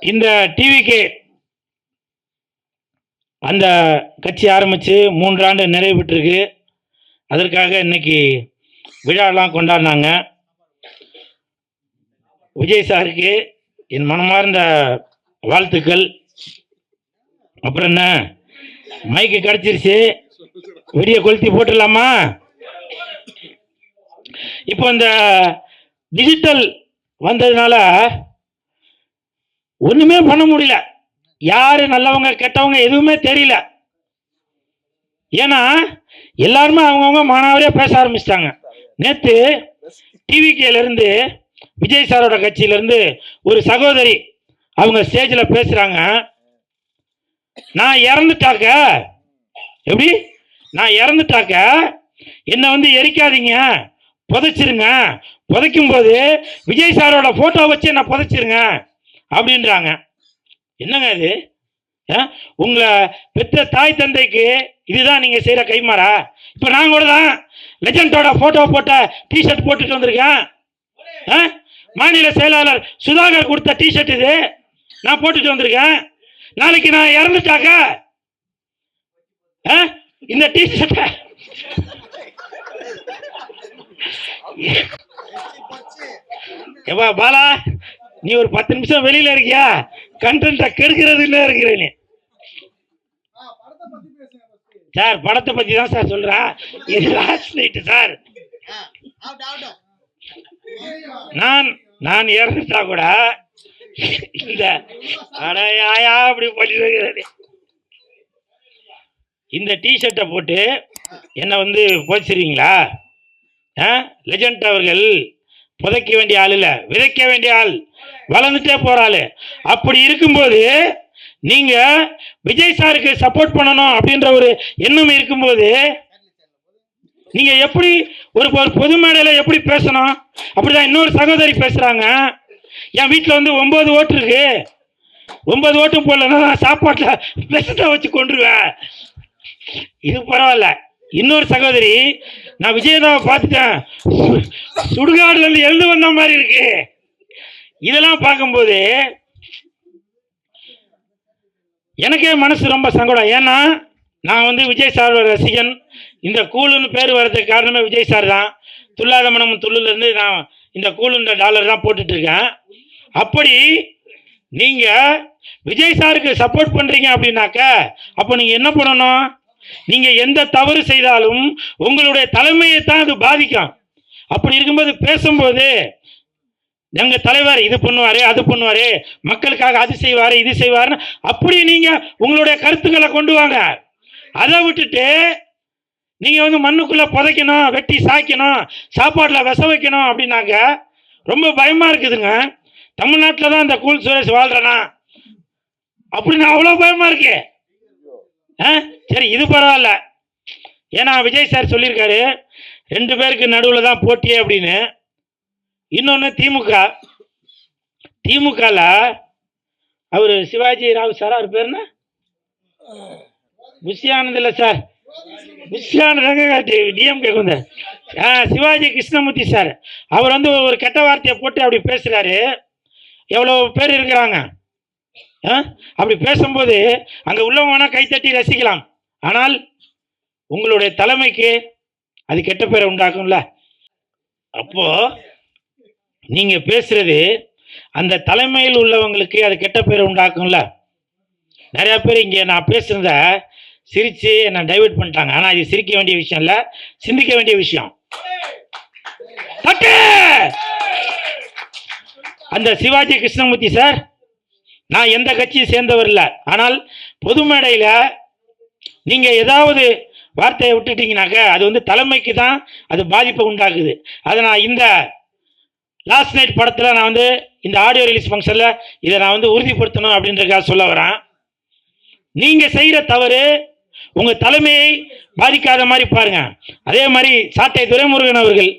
இந்த டிவிக்கு அந்த கட்சி ஆரம்பித்து மூன்றாண்டு நிறைவு பெற்றிருக்கு. அதற்காக இன்னைக்கு விழாலாம் கொண்டாடினாங்க. விஜய் சாருக்கு என் மனமார்ந்த வாழ்த்துக்கள். அப்புறம் என்ன? மைக்கு கிடச்சிருச்சு. வெடிய கொளுத்தி போட்டுடலாமா? இப்போ இந்த டிஜிட்டல் வந்ததுனால ஒண்ணுமே பண்ண முடியல. யாரு நல்லவங்க கெட்டவங்க எதுவுமே தெரியல. ஏன்னா எல்லாருமே அவங்கவுங்க மாணவரையே பேச ஆரம்பிச்சிட்டாங்க. நேத்து டிவிகேல இருந்து விஜய் சாரோட கட்சியில இருந்து ஒரு சகோதரி அவங்க ஸ்டேஜ்ல பேசுறாங்க. நான் இறந்துட்டாக்க எப்படி? நான் இறந்துட்டாக்க என்னை வந்து எரிக்காதீங்க. புதைச்சிருங்க. புதைக்கும் போது விஜய் சாரோட போட்டோ வச்சு என்ன புதைச்சிருங்க. அப்படின்றாங்க. என்னங்க இது? ஆ? உங்களை பெற்ற தாய் தந்தைக்கு இதுதான் நீங்க செய்யற கைமாறா? இப்ப நான் கூட தான் லெஜண்டோட போட்டோ போட்ட டிஷர்ட் போட்டுட்டு வந்திருக்கேன்? மாநில செயலாளர் சுதாகர் கொடுத்த டிஷர்ட் இது. நான் போட்டுட்டு வந்திருக்கேன். நாளைக்கு நான் இறந்துட்டாக்க? இந்த டிஷர்ட்டை ஏப்பா பாலா? நீ ஒரு பத்து நிமிஷம் வெளியில இருக்கியா? கண்டென்ட்டை இல்லை இருக்கிற நீ. சார் படத்தை பத்தி தான் சார் சொல்றேன். இது லாஸ்ட் நைட்டு சார். நான் நான் இறந்துட்டா கூட இந்த அடையாயா அப்படி பண்ணிடுறது இந்த டிஷர்ட்டை போட்டு என்னை வந்து போச்சிருவீங்களா? லெஜண்ட் அவர்கள் புதைக்க வேண்டிய ஆள் இல்லை விதைக்க வேண்டிய ஆள் வளர்ந்துட்டே போறாள். ஆளு அப்படி இருக்கும்போது நீங்க விஜய் சாருக்கு சப்போர்ட் பண்ணணும் அப்படின்ற ஒரு எண்ணம் இருக்கும்போது நீங்க எப்படி ஒரு பொது மேடையில எப்படி பேசணும்? அப்படிதான் இன்னொரு சகோதரி பேசுறாங்க. என் வீட்டில் வந்து ஒன்பது ஓட்டு இருக்கு. ஒன்பது ஓட்டும் போடலன்னா நான் சாப்பாட்டில் விஷத்தை வச்சு கொண்டுருவேன் இது பரவாயில்ல. இன்னொரு சகோதரி நான் விஜயதாவை பார்த்துட்டேன். சுடுகாடுலேருந்து சுடுகாடுல இருந்து எழுந்து வந்த மாதிரி இருக்கு. இதெல்லாம் பார்க்கும்போது எனக்கே மனசு ரொம்ப சங்கடம். ஏன்னா நான் வந்து விஜய் சாரோட ரசிகன். இந்த கூலுன்னு பேர் வர்றதுக்கு காரணமே விஜய் சார் தான். துல்லாத மனம் துள்ளுல நான் இந்த கூலுன்ற டாலர் தான் போட்டுட்ருக்கேன். அப்படி நீங்கள் விஜய் சாருக்கு சப்போர்ட் பண்ணுறீங்க அப்படின்னாக்க அப்போ நீங்கள் என்ன பண்ணணும்? நீங்க எந்த தவறு செய்தாலும் உங்களுடைய தலைமையை தான் அது பாதிக்கும். அப்படி இருக்கும்போது பேசும்போது எங்க தலைவர் இது பண்ணுவாரு அது பண்ணுவாரு மக்களுக்காக அது செய்வாரு இது செய்வாருன்னு அப்படி நீங்க உங்களுடைய கருத்துக்களை கொண்டு வாங்க. அதை விட்டுட்டு நீங்க வந்து மண்ணுக்குள்ள புதைக்கணும் வெட்டி சாய்க்கணும் சாப்பாட்டுல விச வைக்கணும் அப்படின்னாங்க ரொம்ப பயமா இருக்குதுங்க. தமிழ்நாட்டில் தான் இந்த கூல் சுரேஷ் வாழ்றனா? அப்படின்னு அவ்வளோ பயமா இருக்கு. சரி இது பரவாயில்ல. ஏன்னா விஜய் சார் சொல்லியிருக்காரு ரெண்டு பேருக்கு நடுவில் தான் போட்டியே அப்படின்னு. இன்னொன்று திமுக. திமுகவில் அவர் சிவாஜி ராவ் சார் அவர் பேர் என்ன? புஷியானந்த் இல்லை சார். புஷியானந்த் டிஎம்கே வந்தார். ஆ சிவாஜி கிருஷ்ணமூர்த்தி சார். அவர் வந்து ஒரு கெட்ட வார்த்தையை போட்டு அப்படி பேசுகிறாரு எவ்வளோ பேர் இருக்கிறாங்க? அப்படி பேசும்போது அங்கே உள்ளவங்க வேணால் கைத்தட்டி ரசிக்கலாம். ஆனால் உங்களுடைய தலைமைக்கு அது கெட்ட பேரை உண்டாக்கும்ல. அப்போ நீங்க பேசுறது அந்த தலைமையில் உள்ளவங்களுக்கு அது கெட்ட பேரை உண்டாக்கும்ல. நிறைய பேர் இங்க நான் பேசுறத சிரிச்சு என்ன டைவர்ட் பண்ணிட்டாங்க. ஆனா இது சிரிக்க வேண்டிய விஷயம் இல்ல சிந்திக்க வேண்டிய விஷயம். அந்த சிவாஜி கிருஷ்ணமூர்த்தி சார் நான் எந்த கட்சியை சேர்ந்தவர் இல்லை. ஆனால் பொது மேடையில் நீங்கள் ஏதாவது வார்த்தையை விட்டுட்டீங்கனாக்க அது வந்து தலைமைக்கு தான் அது பாதிப்பை உண்டாக்குது. அதை நான் இந்த லாஸ்ட் நைட் படத்தில் நான் வந்து இந்த ஆடியோ ரிலீஸ் ஃபங்க்ஷனில் இதை நான் வந்து உறுதிப்படுத்தணும் அப்படின்றதுக்காக சொல்ல வரேன். நீங்கள் செய்கிற தவறு உங்கள் தலைமையை பாதிக்காத மாதிரி பாருங்க. அதே மாதிரி சாட்டை துரைமுருகன் அவர்கள்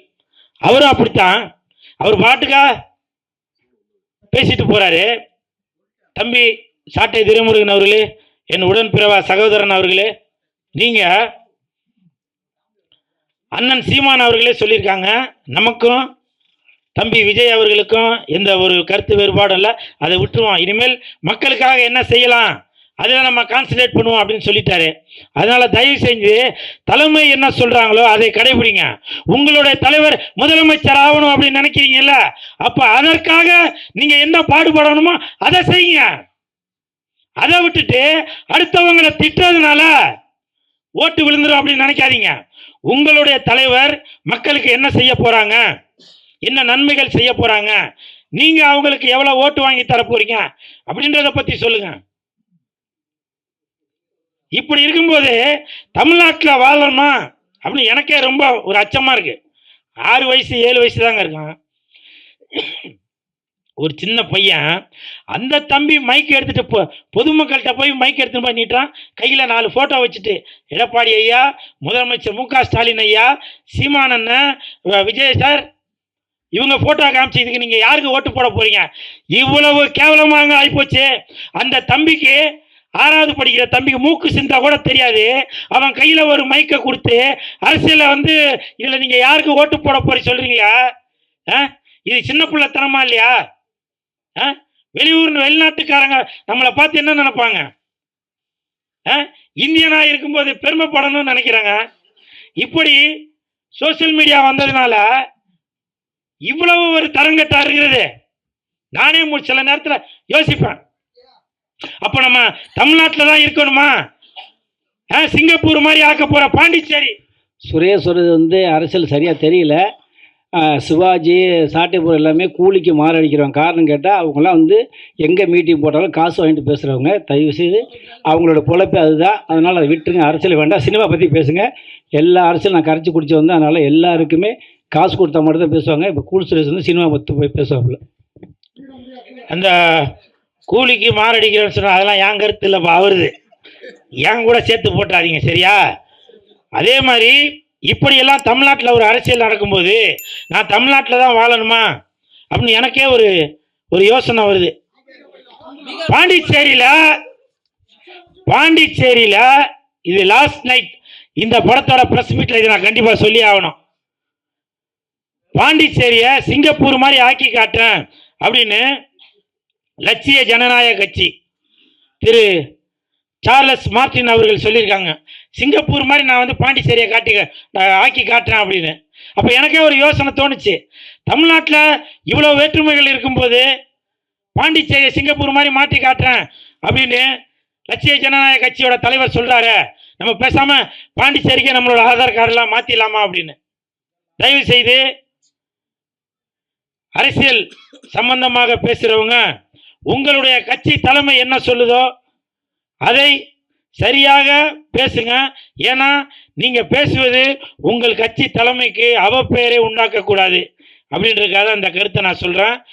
அவரும் அப்படித்தான். அவர் பாட்டுக்கா பேசிட்டு போகிறாரு தம்பி சாட்டை திருமுருகன் அவர்களே என் உடன் பிறவா சகோதரன் அவர்களே நீங்க அண்ணன் சீமான் அவர்களே சொல்லியிருக்காங்க. நமக்கும் தம்பி விஜய் அவர்களுக்கும் எந்த ஒரு கருத்து வேறுபாடும் இல்லை. அதை விட்டுருவோம். இனிமேல் மக்களுக்காக என்ன செய்யலாம்? அதில் நம்ம கான்சன்ட்ரேட் பண்ணுவோம் அப்படின்னு சொல்லிட்டாரு. அதனால் தயவு செஞ்சு தலைமை என்ன சொல்கிறாங்களோ அதை கடைபிடிங்க. உங்களுடைய தலைவர் முதலமைச்சர் ஆகணும் அப்படின்னு நினைக்கிறீங்கல்ல? அப்போ அதற்காக நீங்கள் என்ன பாடுபடணுமோ அதை செய்யுங்க. அதை விட்டுட்டு அடுத்தவங்களை திட்டுறதுனால ஓட்டு விழுந்துரும் அப்படின்னு நினைக்காதீங்க. உங்களுடைய தலைவர் மக்களுக்கு என்ன செய்ய போகிறாங்க என்ன நன்மைகள் செய்ய போகிறாங்க நீங்கள் அவங்களுக்கு எவ்வளோ ஓட்டு வாங்கி தர போகிறீங்க அப்படின்றத பற்றி சொல்லுங்கள் இப்படி இருக்கும்போது தமிழ்நாட்டில் வாழணுமா? அப்படின்னு எனக்கே ரொம்ப ஒரு அச்சமாக இருக்கு. ஆறு வயசு ஏழு வயசு தாங்க இருக்கான். ஒரு சின்ன பையன். அந்த தம்பி மைக் எடுத்துட்டு போ பொதுமக்கள்கிட்ட போய் மைக் எடுத்துட்டு போய் நீட்டுறான் கையில் நாலு ஃபோட்டோ வச்சுட்டு எடப்பாடி ஐயா முதலமைச்சர் மு க ஸ்டாலின் ஐயா சீமானண்ண விஜய் சார் இவங்க ஃபோட்டோ காமிச்சு இதுக்கு நீங்கள் யாருக்கு ஓட்டு போட போகிறீங்க இவ்வளவு கேவலமாக ஆகிப்போச்சு அந்த தம்பிக்கு ஆறாவது படிக்கிற தம்பிக்கு மூக்கு சிந்தா கூட தெரியாது. அவன் கையில் ஒரு மைக்கை கொடுத்து அரசியலில் வந்து இதில் நீங்கள் யாருக்கு ஓட்டு போட போகிற சொல்கிறீங்களா ஆ? இது சின்ன பிள்ளைத்தனமா இல்லையா? ஆ? வெளியூர் வெளிநாட்டுக்காரங்க நம்மளை பார்த்து என்ன நினைப்பாங்க? ஆ? இந்தியனா இருக்கும்போது பெருமைப்படணும்னு நினைக்கிறாங்க. இப்படி சோஷியல் மீடியா வந்ததுனால இவ்வளவு ஒரு தரங்கட்டா இருக்கிறது. நானே சில நேரத்தில் யோசிப்பேன். அப்ப நம்ம தமிழ்நாட்டில் தான் இருக்கணுமா? சிங்கப்பூர் மாதிரி ஆக்க போற பாண்டிச்சேரி. சுரேஷ் வந்து அரசியல் சரியாக தெரியல. சிவாஜி சாட்டைபுரம் எல்லாமே கூலிக்கு மாரடிக்கிறவங்க. காரணம் கேட்டால் அவங்களாம் வந்து எங்கே மீட்டிங் போட்டாலும் காசு வாங்கிட்டு பேசுகிறவங்க தயவு செய்து அவங்களோட பொழப்பு அதுதான். அதனால் அதை விட்டுருங்க. அரசியல் வேண்டாம். சினிமா பற்றி பேசுங்க. எல்லா அரசியல் நான் கரைச்சி குடிச்சு வந்தேன். அதனால் எல்லாருக்குமே காசு கொடுத்தா மட்டும் தான் பேசுவாங்க. இப்போ கூல் சுரேஷ் வந்து சினிமா பற்றி போய் பேசுவாப்புல. அந்த கூலிக்கு மாரடிக்கிறேன்னு சொன்னால் அதெல்லாம் என் கருத்து இல்லைப்பா அவருது. என் கூட சேர்த்து போட்டுறாதீங்க சரியா? அதே மாதிரி இப்படியெல்லாம் தமிழ்நாட்டில் ஒரு அரசியல் நடக்கும்போது நான் தமிழ்நாட்டில் தான் வாழணுமா? அப்படின்னு எனக்கே ஒரு ஒரு யோசனை வருது. பாண்டிச்சேரியில் பாண்டிச்சேரியில் இது லாஸ்ட் நைட் இந்த படத்தோட ப்ரெஸ் மீட்டில் இதை நான் கண்டிப்பாக சொல்லி ஆகணும். பாண்டிச்சேரியை சிங்கப்பூர் மாதிரி ஆக்கி காட்டுறேன் அப்படின்னு லட்சிய ஜனநாயக கட்சி. திரு சார்லஸ் மார்டின் அவர்கள் சொல்லியிருக்காங்க சிங்கப்பூர் மாதிரி நான் வந்து பாண்டிச்சேரியை காட்டி நான் ஆக்கி காட்டுறேன் அப்படின்னு. அப்போ எனக்கே ஒரு யோசனை தோணுச்சு. தமிழ்நாட்டில் இவ்வளோ வேற்றுமைகள் இருக்கும்போது பாண்டிச்சேரியை சிங்கப்பூர் மாதிரி மாற்றி காட்டுறேன் அப்படின்னு லட்சிய ஜனநாயக கட்சியோட தலைவர் சொல்கிறாரு நம்ம பேசாமல் பாண்டிச்சேரிக்கே நம்மளோட ஆதார் கார்டெலாம் மாற்றிடலாமா அப்படின்னு. தயவு செய்து அரசியல் சம்பந்தமாக பேசுகிறவங்க உங்களுடைய கட்சி தலைமை என்ன சொல்லுதோ அதை சரியாக பேசுங்க. ஏன்னா நீங்க பேசுவது உங்கள் கட்சி தலைமைக்கு அவப்பெயரை உண்டாக்க கூடாது அப்படின்றதுக்காக அந்த கருத்தை நான் சொல்றேன்.